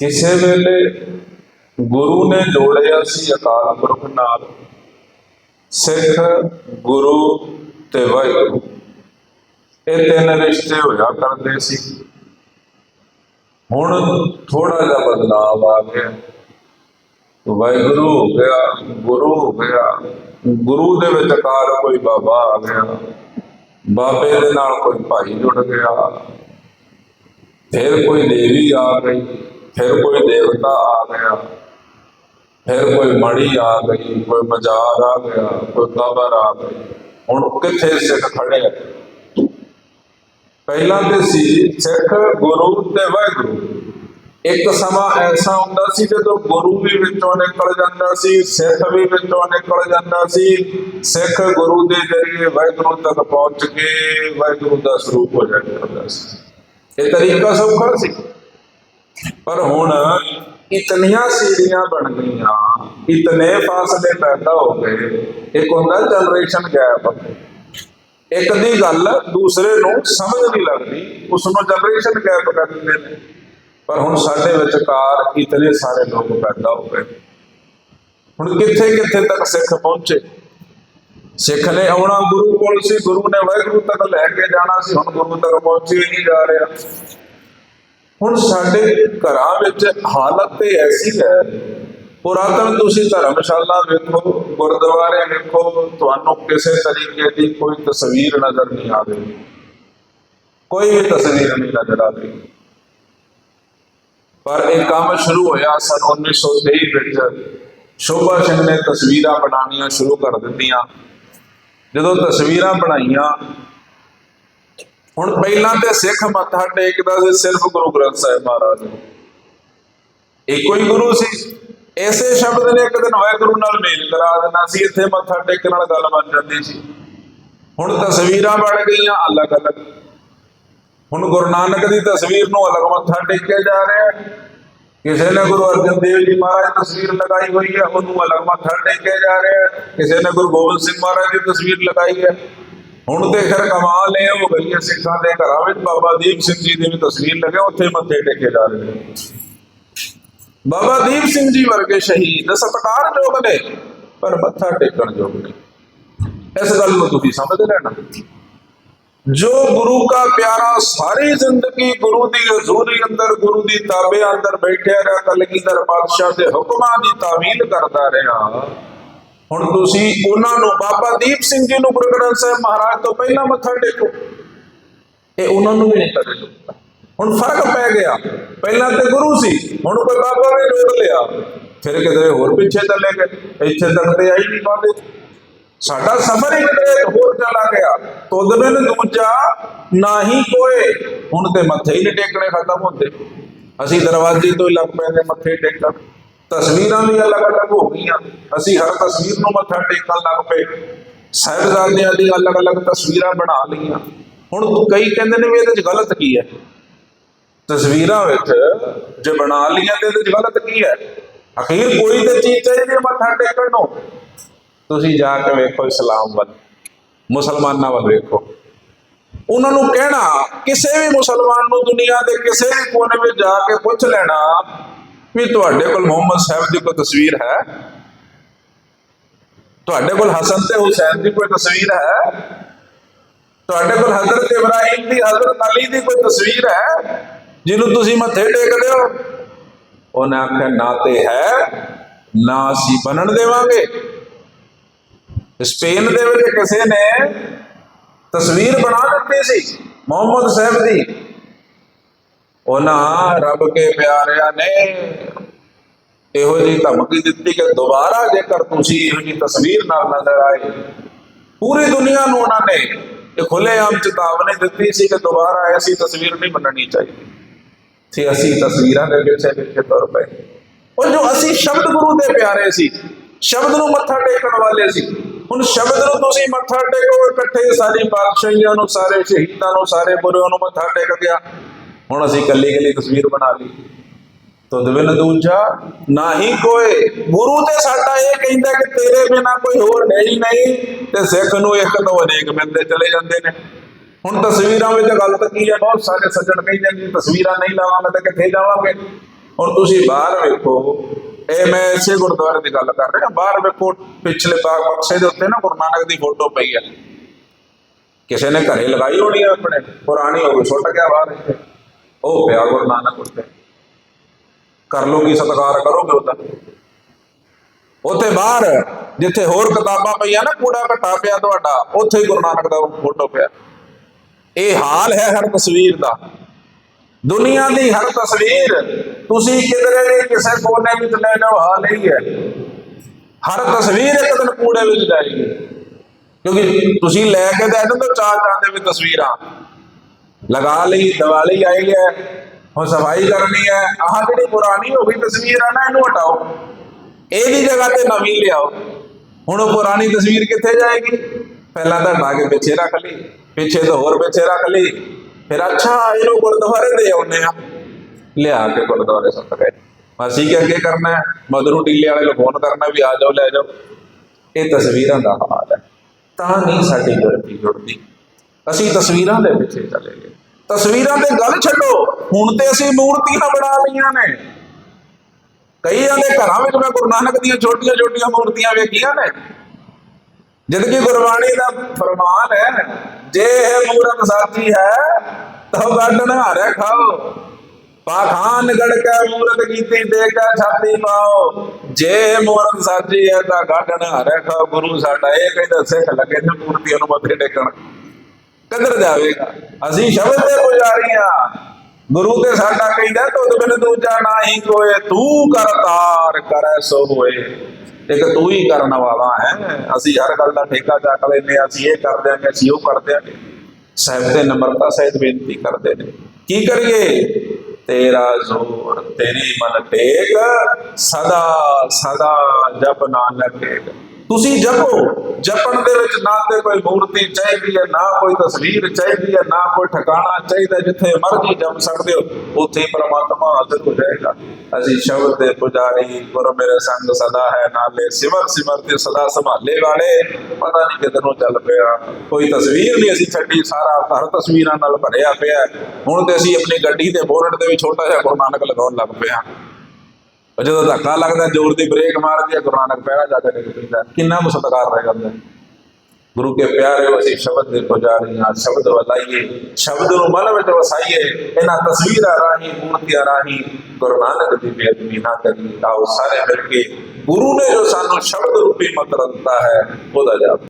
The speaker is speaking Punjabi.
ਕਿਸੇ ਵੇਲੇ ਗੁਰੂ ਨੇ ਜੋੜਿਆ ਸੀ ਅਕਾਲ ਪੁਰਖ ਨਾਲ, ਸਿੱਖ, ਗੁਰੂ ਤੇ ਵਾਹਿਗੁਰੂ। ਇਹ ਤਿੰਨ ਰਿਸ਼ਤੇ ਹੋਇਆ ਕਰਦੇ ਸੀ। ਹੁਣ ਥੋੜਾ ਜਿਹਾ ਬਦਲਾਵ ਆ ਗਿਆ। ਵਾਹਿਗੁਰੂ ਹੋ ਗਿਆ, ਗੁਰੂ ਹੋ ਗਿਆ, ਗੁਰੂ ਦੇ ਵਿਚਕਾਰ ਕੋਈ ਬਾਬਾ ਆ ਗਿਆ। ਬਾਬੇ ਦੇ ਨਾਲ ਕੋਈ ਭਾਈ ਜੁੜ ਗਿਆ। ਫਿਰ ਕੋਈ ਦੇਵੀ ਆ ਗਈ। ਫਿਰ ਕੋਈ ਦੇਵਤਾ ਆ ਗਿਆ। ਫਿਰ ਕੋਈ ਮੜੀ ਆ ਗਈ, ਕੋਈ ਮਜ਼ਾਰ ਆ ਗਿਆ, ਕੋਈ ਕਬਰ ਆ ਗਈ। ਹੁਣ ਕਿੱਥੇ ਸਿੱਖ ਖੜੇ ਆ? ਪਹਿਲਾਂ ਤੇ ਸੀ ਸਿੱਖ ਗੁਰੂ ਤੇ ਵਾਹਿਗੁਰੂ। ਇੱਕ ਸਮਾਂ ਐਸਾ ਹੁੰਦਾ ਸੀ ਜਦੋਂ ਗੁਰੂ ਵੀ ਵਿੱਚੋਂ ਨਿਕਲ ਜਾਂਦਾ ਸੀ, ਸਿੱਖ ਵੀ ਵਿੱਚੋਂ ਨਿਕਲ ਜਾਂਦਾ ਸੀ। ਸਿੱਖ ਗੁਰੂ ਦੇ ਜ਼ਰੀਏ ਵਾਹਿਗੁਰੂ ਤੱਕ ਪਹੁੰਚ ਕੇ ਵਾਹਿਗੁਰੂ ਦਾ ਸਰੂਪ ਹੋ ਜਾਂਦਾ ਸੀ। ਇਹ ਤਰੀਕਾ ਸੌਖਾ ਸੀ। ਪਰ ਹੁਣ ਇਤਨੀਆਂ ਸੀੜੀਆਂ ਬਣ ਗਈਆਂ ਇਤਨੇ ਫਾਸਲੇ ਪੈਦਾ ਹੋ ਗਏ, ਇੱਕ ਹੁੰਦਾ ਜਨਰੇਸ਼ਨ ਗੈਪ ਇੱਕ ਦੀ ਗੱਲ ਦੂਸਰੇ ਨੂੰ ਸਮਝ ਨਹੀਂ ਲੱਗਦੀ ਉਸ ਨੂੰ ਜਨਰੇਸ਼ਨ ਗੈਪ ਕਰ ਦਿੰਦੇ ਨੇ। ਪਰ ਹੁਣ ਸਾਡੇ ਵਿਚਕਾਰ ਇਤਨੇ ਸਾਰੇ ਲੋਕ ਪੈਦਾ ਹੋ ਗਏ। ਹੁਣ ਕਿੱਥੇ ਕਿੱਥੇ ਤੱਕ ਸਿੱਖ ਪਹੁੰਚੇ? ਸਿੱਖ ਨੇ ਆਉਣਾ ਗੁਰੂ ਕੋਲ ਸੀ, ਗੁਰੂ ਨੇ ਵਾਹਿਗੁਰੂ ਤੱਕ ਲੈ ਕੇ ਜਾਣਾ ਸੀ, ਹੁਣ ਗੁਰੂ ਤੱਕ ਪਹੁੰਚੀ ਹੀ ਨਹੀਂ ਜਾ ਰਿਹਾ। ਹੁਣ ਸਾਡੇ ਘਰਾਂ ਵਿੱਚ ਹਾਲਤ ਤੇ ਐਸੀ ਹੈ। ਪੁਰਾਤਨ ਤੁਸੀਂ ਧਰਮਸ਼ਾਲਾ ਵੇਖੋ ਗੁਰਦੁਆਰੇ ਵੇਖੋ, ਤੁਹਾਨੂੰ ਕਿਸੇ ਤਰੀਕੇ ਦੀ ਕੋਈ ਤਸਵੀਰ ਨਜ਼ਰ ਨਹੀਂ ਆਵੇਗੀ ਕੋਈ ਵੀ ਤਸਵੀਰ ਨਹੀਂ ਨਜ਼ਰ ਆਵੇਗੀ ਪਰ ਇਹ ਕੰਮ ਸ਼ੁਰੂ ਹੋਇਆ ਸਨ 1923 ਵਿੱਚ। ਸ਼ੋਭਾ ਸਿੰਘ ਨੇ ਤਸਵੀਰਾਂ ਬਣਾਉਣੀਆਂ ਸ਼ੁਰੂ ਕਰ ਦਿੱਤੀਆਂ। ਜਦੋਂ ਤਸਵੀਰਾਂ ਬਣਾਈਆਂ ਹੁਣ ਪਹਿਲਾਂ ਤੇ ਸਿੱਖ ਮੱਥਾ ਟੇਕਦਾ ਸੀ, ਸਿਰਫ ਗੁਰੂ ਗ੍ਰੰਥ ਸਾਹਿਬ ਮਹਾਰਾਜ ਨੂੰ। ਇੱਕੋ ਹੀ ਗੁਰੂ ਸੀ। ਐਸੇ ਸ਼ਬਦ ਨੇ ਇੱਕ ਦਿਨ ਵਾਹਿਗੁਰੂ ਨਾਲ ਮੇਲ ਕਰਾ ਦੇਣਾ ਸੀ, ਇੱਥੇ ਮੱਥਾ ਟੇਕਣ ਨਾਲ ਗੱਲ ਬਣ ਜਾਂਦੀ ਸੀ। ਹੁਣ ਤਸਵੀਰਾਂ ਬਣ ਗਈਆਂ ਅਲੱਗ-ਅਲੱਗ ਹੁਣ ਗੁਰੂ ਨਾਨਕ ਦੀ ਤਸਵੀਰ ਨੂੰ ਅਲੱਗ ਮੱਥਾ ਟੇਕਿਆ ਜਾ ਰਿਹਾ ਹੈ। ਕਿਸੇ ਨੇ ਗੁਰੂ ਅਰਜਨ ਦੇਵ ਜੀ ਮਹਾਰਾਜ ਦੀ ਤਸਵੀਰ ਲਗਾਈ ਹੋਈ ਹੈ, ਉਹਨੂੰ ਅਲੱਗ ਮੱਥਾ ਟੇਕਿਆ ਜਾ ਰਿਹਾ ਹੈ। ਕਿਸੇ ਨੇ ਗੁਰੂ ਗੋਬਿੰਦ ਸਿੰਘ ਮਹਾਰਾਜ ਦੀ ਤਸਵੀਰ ਲਗਾਈ ਹੈ। ਹੁਣ ਤੇ ਖੈਰ ਕਮਾਲ ਨੇ ਉਹ ਗਲੀਆਂ ਸਿੱਖਾਂ ਦੇ ਘਰਾਂ ਵਿੱਚ ਬਾਬਾ ਦੀਪ ਸਿੰਘ ਜੀ ਦੀ ਤਸਵੀਰ ਲੱਗੇ ਉੱਥੇ ਮੱਥੇ ਟੇਕੇ ਜਾ ਰਹੇ ਬਾਬਾ ਦੀਪ ਸਿੰਘ ਜੀ ਵਰਗੇ ਸ਼ਹੀਦ ਸਤਕਾਰ ਯੋਗ ਨੇ, ਪਰ ਮੱਥਾ ਟੇਕਣ ਯੋਗ ਨੇ। ਇਸ ਗੱਲ ਨੂੰ ਤੁਸੀਂ ਸਮਝ ਲੈਣਾ। ਜੋ ਗੁਰੂ ਦਾ ਪਿਆਰਾ ਸਾਰੀ ਜ਼ਿੰਦਗੀ ਗੁਰੂ ਦੀ ਹਜ਼ੂਰੀ ਅੰਦਰ, ਗੁਰੂ ਦੀ ਤਾਬੇ ਅੰਦਰ ਬੈਠਿਆ ਰਿਹਾ, ਕਲਗੀਧਰ ਪਾਤਸ਼ਾਹ ਦੇ ਹੁਕਮਾਂ ਦੀ ਤਾਵੀਲ ਕਰਦਾ ਰਿਹਾ ਹੁਣ ਤੁਸੀਂ ਉਹਨਾਂ ਨੂੰ ਬਾਬਾ ਦੀਪ ਸਿੰਘ ਜੀ ਨੂੰ ਗੁਰੂ ਗ੍ਰੰਥ ਸਾਹਿਬ ਮਹਾਰਾਜ ਤੋਂ ਪਹਿਲਾਂ ਮੱਥਾ ਟੇਕੋ। ਇਹ ਉਹਨਾਂ ਨੂੰ ਵੀ ਨਹੀਂ ਕਰੇ ਹੁਣ ਫ਼ਰਕ ਪੈ ਗਿਆ। ਪਹਿਲਾਂ ਤੇ ਗੁਰੂ ਸੀ, ਹੁਣ ਕੋਈ ਬਾਬਾ ਵੀ ਰੋਕ ਲਿਆ। ਫਿਰ ਕਿਤੇ ਹੋਰ ਪਿੱਛੇ ਚੱਲੇ ਗਏ। ਇੱਥੇ ਤੱਕ ਤੇ ਆਈ ਨਹੀਂ ਪਾਉਂਦੇ ਸਾਡਾ ਸਫ਼ਰ ਹੀ ਕਿਤੇ ਹੋਰ ਚਲਾ ਗਿਆ। ਤੁਧ ਬਿਨ ਦੂਜਾ ਨਾਹੀ ਕੋਏ। ਹੁਣ ਤੇ ਮੱਥੇ ਹੀ ਨਹੀਂ ਟੇਕਣੇ ਖਤਮ ਹੁੰਦੇ। ਅਸੀਂ ਦਰਵਾਜ਼ੇ ਤੋਂ ਹੀ ਲੱਗ ਪੈਂਦੇ, ਮੱਥੇ ਟੇਕਣ। ਤਸਵੀਰਾਂ ਵੀ ਅਲੱਗ-ਅਲੱਗ ਹੋ ਗਈਆਂ। ਅਸੀਂ ਹਰ ਤਸਵੀਰ ਨੂੰ ਮੱਥਾ ਟੇਕਣ ਲੱਗ ਪਏ। ਸਾਹਿਬਜ਼ਾਦਿਆਂ ਦੀ ਅਲੱਗ-ਅਲੱਗ ਤਸਵੀਰਾਂ ਬਣਾ ਲਈਆਂ। ਹੁਣ ਕਈ ਕਹਿੰਦੇ ਨੇ ਵੀ ਇਹਦੇ 'ਚ ਗਲਤ ਕੀ ਹੈ? ਤਸਵੀਰਾਂ ਵਿੱਚ ਜੇ ਬਣਾ ਲਈਆਂ ਤੇ ਇਹਦੇ 'ਚ ਗਲਤ ਕੀ ਹੈ? ਅਖੀਰ ਕੋਈ ਤੇ ਚੀਜ਼ ਚਾਹੀਦੀ ਹੈ ਮੱਥਾ ਟੇਕਣ ਨੂੰ। ਤੁਸੀਂ ਜਾ ਕੇ ਵੇਖੋ ਇਸਲਾਮ ਵੱਲ। ਮੁਸਲਮਾਨਾਂ ਵੱਲ ਵੇਖੋ। ਉਹਨਾਂ ਨੂੰ ਕਹਿਣਾ, ਕਿਸੇ ਵੀ ਮੁਸਲਮਾਨ ਨੂੰ ਦੁਨੀਆ ਦੇ ਕਿਸੇ ਵੀ ਕੋਨੇ ਵਿੱਚ ਜਾ ਕੇ ਪੁੱਛ ਲੈਣਾ ਵੀ ਤੁਹਾਡੇ ਕੋਲ ਮੁਹੰਮਦ ਸਾਹਿਬ ਦੀ ਕੋਈ ਤਸਵੀਰ ਹੈ? ਤੁਹਾਡੇ ਕੋਲ ਹਸਨ ਤੇ ਹੁਸੈਨ ਦੀ ਕੋਈ ਤਸਵੀਰ ਹੈ? ਤੁਹਾਡੇ ਕੋਲ ਹਜ਼ਰਤ ਇਬਰਾਹੀਮ ਦੀ, ਹਜ਼ਰਤ ਅਲੀ ਦੀ ਕੋਈ ਤਸਵੀਰ ਹੈ? ਜਿਹਨੂੰ ਤੁਸੀਂ ਮੱਥੇ ਟੇਕਦੇ ਹੋ? ਉਹਨੇ ਆਖਿਆ, ਨਾ ਤੇ ਹੈ, ਨਾ ਅਸੀਂ ਬਣਨ ਦੇਵਾਂਗੇ। ਸਪੇਨ ਦੇ ਵਿੱਚ ਕਿਸੇ ਨੇ ਤਸਵੀਰ ਬਣਾ ਦਿੱਤੀ ਸੀ ਮੁਹੰਮਦ ਸਾਹਿਬ ਦੀ। ਉਹਨਾਂ ਰੱਬ ਕੇ ਪਿਆਰਿਆਂ ਨੇ ਇਹੋ ਜਿਹੀ ਧਮਕੀ ਦਿੱਤੀ ਕਿ ਦੁਬਾਰਾ ਜੇਕਰ ਤੁਸੀਂ ਇਹੋ ਜਿਹੀ ਤਸਵੀਰ ਨਾਲ ਨਜ਼ਰ ਆਏ, ਪੂਰੀ ਦੁਨੀਆ ਨੂੰ ਉਹਨਾਂ ਨੇ ਇਹ ਖੁੱਲ੍ਹੇਆਮ ਚੇਤਾਵਨੀ ਦਿੱਤੀ ਸੀ ਕਿ ਦੁਬਾਰਾ ਐਸੀ ਤਸਵੀਰ ਨਹੀਂ ਬਣਨੀ ਚਾਹੀਦੀ। ਤੇ ਅਸੀਂ ਤਸਵੀਰਾਂ ਦੇ ਪਿੱਛੇ ਪਿੱਛੇ ਤੌਰ ਪਏ। ਉਹ ਜੋ ਅਸੀਂ ਸ਼ਬਦ ਗੁਰੂ ਦੇ ਪਿਆਰੇ ਸੀ, ਸ਼ਬਦ ਨੂੰ ਮੱਥਾ ਟੇਕਣ ਵਾਲੇ ਸੀ। ਹੁਣ ਸ਼ਬਦ ਨੂੰ ਤੁਸੀਂ ਮੱਥਾ ਟੇਕੋ, ਇਕੱਠੇ ਸਾਰੀ ਪਾਤਸ਼ਾਹੀਆਂ ਨੂੰ, ਸਾਰੇ ਸ਼ਹੀਦਾਂ ਨੂੰ, ਸਾਰੇ ਬੁਰਿਆਂ ਨੂੰ ਮੱਥਾ ਟੇਕ ਗਿਆ। ਹੁਣ ਅਸੀਂ ਕੱਲੀ ਕੱਲੀ ਤਸਵੀਰ ਬਣਾ ਲਈ। ਤੁਧ ਬਿਨ ਦੂਜਾ ਨਾਹੀ ਕੋਈ ਗੁਰੂ ਤੇ ਸਾਡਾ ਇਹ ਕਹਿੰਦਾ ਕਿ ਤੇਰੇ ਬਿਨਾ ਕੋਈ ਹੋਰ ਹੈ ਹੀ ਨਹੀਂ, ਤੇ ਸਿੱਖ ਨੂੰ ਇੱਕ ਤੋਂ ਅਨੇਕ ਮਿਲਦੇ ਚਲੇ ਜਾਂਦੇ ਨੇ। ਹੁਣ ਤਸਵੀਰਾਂ ਵਿੱਚ ਗਲਤ ਕੀ ਹੈ, ਬਹੁਤ ਸਾਰੇ ਸੱਜਣ ਕਹਿੰਦੇ ਨੇ ਤਸਵੀਰਾਂ ਨਹੀਂ ਲਾਵਾਂਗੇ ਤਾਂ ਕਿੱਥੇ ਜਾਵਾਂਗੇ? ਹੁਣ ਤੁਸੀਂ ਬਾਹਰ ਵੇਖੋ, ਇਹ ਮੈਂ ਇਸੇ ਗੁਰਦੁਆਰੇ ਦੀ ਗੱਲ ਕਰ ਰਿਹਾ, ਬਾਹਰ ਵੇਖੋ, ਪਿਛਲੇ ਬਾਗ ਬਕਸੇ ਦੇ ਉੱਤੇ ਨਾ ਗੁਰੂ ਨਾਨਕ ਦੀ ਫੋਟੋ ਪਈ ਹੈ ਕਿਸੇ ਨੇ ਘਰੇ ਲਗਾਈ ਹੋਣੀ ਹੈ ਆਪਣੇ, ਪੁਰਾਣੀ ਹੋ ਗਈ, ਸੁੱਟ ਗਿਆ ਬਾਹਰ ਉਹ ਪਿਆ ਗੁਰੂ ਨਾਨਕ ਉੱਤੇ। ਕਰ ਲੋ ਕੀ ਸਤਿਕਾਰ, ਕਰੋਗੇ ਉਹਦਾ ਉੱਥੇ ਬਾਹਰ, ਜਿੱਥੇ ਹੋਰ ਕਿਤਾਬਾਂ ਪਈਆਂ ਨਾ, ਕੂੜਾ ਘਟਾ ਪਿਆ ਤੁਹਾਡਾ, ਉੱਥੇ ਹੀ ਗੁਰੂ ਨਾਨਕ ਦਾ ਫੋਟੋ ਪਿਆ। ਇਹ ਹਾਲ ਹੈ ਹਰ ਤਸਵੀਰ ਦਾ। ਦੁਨੀਆ ਦੀ ਹਰ ਤਸਵੀਰ, ਤੁਸੀਂ ਕਿਧਰੇ ਵੀ ਕਿਸੇ ਕੋਨੇ ਵਿੱਚ ਲੈ ਲਓ ਹਾਲ ਹੀ ਹੈ। ਹਰ ਤਸਵੀਰ ਇੱਕ ਦਿਨ ਕੂੜੇ ਵਿੱਚ ਜਾਏਗੀ। ਕਿਉਂਕਿ ਤੁਸੀਂ ਲੈ ਕੇ ਦੇ ਹੋ ਚਾਰ ਚਾਰ ਦੇ ਵੀ ਤਸਵੀਰਾਂ। ਲਗਾ ਲਈ ਦੀਵਾਲੀ ਆਈ ਹੈ। ਹੁਣ ਸਫ਼ਾਈ ਕਰਨੀ ਹੈ। ਆਹ ਜਿਹੜੀ ਪੁਰਾਣੀ ਹੋ ਗਈ ਤਸਵੀਰ ਆ ਨਾ, ਇਹਨੂੰ ਹਟਾਓ। ਇਹਦੀ ਜਗ੍ਹਾ ਤੇ ਨਵੀਂ ਲਿਆਓ। ਹੁਣ ਉਹ ਪੁਰਾਣੀ ਤਸਵੀਰ ਕਿੱਥੇ ਜਾਏਗੀ? ਪਹਿਲਾਂ ਤਾਂ ਹਟਾ ਕੇ ਪਿੱਛੇ ਰੱਖ ਲਈ, ਪਿੱਛੇ ਤੋਂ ਹੋਰ ਪਿੱਛੇ ਰੱਖ ਲਈ। ਫਿਰ ਅੱਛਾ, ਇਹਨੂੰ ਗੁਰਦੁਆਰੇ ਦੇ ਆਉਨੇ ਆ ਲਿਆ ਕੇ ਗੁਰਦੁਆਰੇ ਸੱਤ ਗਏ ਅਸੀਂ ਕੀ ਅੱਗੇ ਕਰਨਾ ਹੈ? ਮਧਰੂ ਟੀਲੇ ਵਾਲੇ ਨੂੰ ਫੋਨ ਕਰਨਾ ਵੀ ਆ ਜਾਓ, ਲੈ ਜਾਓ। ਇਹ ਤਸਵੀਰਾਂ ਦਾ ਹਾਲ ਹੈ। ਤਾਂ ਨਹੀਂ ਸਾਡੀ ਗਿਣਤੀ ਜੁੜਦੀ। ਅਸੀਂ ਤਸਵੀਰਾਂ ਦੇ ਪਿੱਛੇ ਚਲੇ ਗਏ। ਤਸਵੀਰਾਂ ਤੇ ਗੱਲ ਛੱਡੋ। ਹੁਣ ਤੇ ਅਸੀਂ ਮੂਰਤੀਆਂ ਬਣਾ ਲਈਆਂ ਨੇ। ਕਈਆਂ ਦੇ ਘਰਾਂ ਵਿੱਚ ਮੈਂ ਗੁਰੂ ਨਾਨਕ ਦੀਆਂ ਛੋਟੀਆਂ ਛੋਟੀਆਂ ਮੂਰਤੀਆਂ ਵੇਖੀਆਂ ਨੇ। ਜਦ ਕਿ ਗੁਰਬਾਣੀ ਦਾ ਫਰਮਾਨ ਹੈ, ਜੇ ਇਹ ਮੂਰਤ ਸਾਚੀ ਹੈ, ਤਾਂ ਗਾਡਨ ਨਹਾਰੇ ਖਾਓ। ਪਾਖਾਨ ਗੜ ਕੇ ਮੂਰਤ ਕੀਤੀ, ਦੇ ਕੇ ਛਾਤੀ ਪਾਓ ਜੇ ਮੂਰਤ ਸਾਚੀ ਹੈ, ਤਾਂ ਗਾਡਨ ਨਹਾਰੇ ਖਾਓ। ਗੁਰੂ ਸਾਡਾ ਇਹ ਕਹਿੰਦਾ ਸਿੱਖ ਲੱਗੇ ਨੇ ਮੂਰਤੀਆਂ ਨੂੰ ਮੱਥੇ ਟੇਕਣ। ਕਿੱਧਰ ਜਾਵੇਗਾ? ਅਸੀਂ ਸ਼ਬਦ ਦੇ ਪੁਜਾਰੀ ਆ। ਗੁਰੂ ਤੇ ਸਾਡਾ ਕਹਿੰਦਾ ਤੁਧ ਬਿਨ ਦੂਜਾ ਨਾਹੀ ਕੋਏ ਤੂੰ ਕਰਤਾਰ ਕਰੈ ਸੋ ਹੋਏ ਇੱਕ ਤੂੰ ਹੀ ਕਰਨ ਵਾਲਾ ਹੈ। ਅਸੀਂ ਹਰ ਗੱਲ ਦਾ ਠੇਕਾ ਚੱਕ ਲੈਂਦੇ ਅਸੀਂ ਇਹ ਕਰ ਦਿਆਂਗੇ ਅਸੀਂ ਉਹ ਕਰ ਦਿਆਂਗੇ ਸਾਹਿਬ ਤੇ ਨਮਰਤਾ ਸਹਿਤ ਬੇਨਤੀ ਕਰਦੇ ਨੇ। ਕੀ ਕਰੀਏ? ਤੇਰਾ ਜ਼ੋਰ, ਤੇਰੀ ਮਨ ਟੇਕ, ਸਦਾ ਸਦਾ ਜਪ ਨਾਨਕ ਏਕ ਤੁਸੀਂ ਜਪੋ, ਜਪਣ ਦੇ ਵਿੱਚ ਨਾ ਤੇ ਕੋਈ ਮੂਰਤੀ ਚਾਹੀਦੀ ਹੈ, ਨਾ ਕੋਈ ਤਸਵੀਰ ਚਾਹੀਦੀ ਹੈ, ਨਾ ਕੋਈ ਠਿਕਾਣਾ ਚਾਹੀਦਾ ਜਿੱਥੇ ਮਰਜ਼ੀ ਜਪ ਸਕਦੇ ਹੋ, ਉੱਥੇ ਹੀ ਪ੍ਰਮਾਤਮਾ ਹਾਜ਼ਰ ਹੋ ਜਾਏਗਾ। ਅਸੀਂ ਸ਼ਬਦ ਦੇ ਪੁਜਾਰੀ, ਗੁਰ ਮੇਰੇ ਸੰਗ ਸਦਾ ਹੈ, ਨਾਲੇ ਸਿਮਰ ਸਿਮਰ ਤੇ ਸਦਾ ਸੰਭਾਲੇ ਵਾਲੇ। ਪਤਾ ਨਹੀਂ ਕਿੱਧਰ ਨੂੰ ਚੱਲ ਪਿਆ। ਕੋਈ ਤਸਵੀਰ ਨਹੀਂ ਅਸੀਂ ਛੱਡੀ, ਸਾਰਾ ਹਰ ਤਸਵੀਰਾਂ ਨਾਲ ਭਰਿਆ ਪਿਆ। ਹੁਣ ਤੇ ਅਸੀਂ ਆਪਣੀ ਗੱਡੀ ਦੇ ਬੋਨਟ ਦੇ ਵਿੱਚ ਛੋਟਾ ਜਿਹਾ ਗੁਰੂ ਨਾਨਕ ਲਗਾਉਣ ਲੱਗ ਪਏ ਹਾਂ। ਉਹ ਜਦੋਂ ਧੱਕਾ ਲੱਗਦਾ, ਜ਼ੋਰ ਦੀ ਬ੍ਰੇਕ ਮਾਰਦੀ ਹੈ, ਗੁਰੂ ਨਾਨਕ ਪਹਿਰਾ ਜਾ ਕੇ ਡਿੱਗ ਕਿੰਨਾ ਕੁ ਸਤਿਕਾਰ ਰਹਿ ਜਾਂਦਾ ਗੁਰੂ ਕੇ ਪਿਆਰੇ ਅਸੀਂ ਸ਼ਬਦ ਦੇ ਪੁਜਾਰੀ ਹਾਂ, ਸ਼ਬਦ ਵਲਾਈਏ ਸ਼ਬਦ ਨੂੰ ਮਨ ਵਿੱਚ ਵਸਾਈਏ, ਇਹਨਾਂ ਤਸਵੀਰਾਂ ਰਾਹੀਂ, ਮੂਰਤੀਆਂ ਰਾਹੀਂ ਗੁਰੂ ਨਾਨਕ ਦੀ ਬੇਅਦਬੀ ਨਾ ਕਰੀ ਆਓ ਸਾਰੇ ਮਿਲ ਕੇ ਗੁਰੂ ਨੇ ਜੋ ਸਾਨੂੰ ਸ਼ਬਦ ਰੂਪੀ ਮੰਤਰ ਦਿੱਤਾ ਹੈ, ਉਹਦਾ ਜਾਪ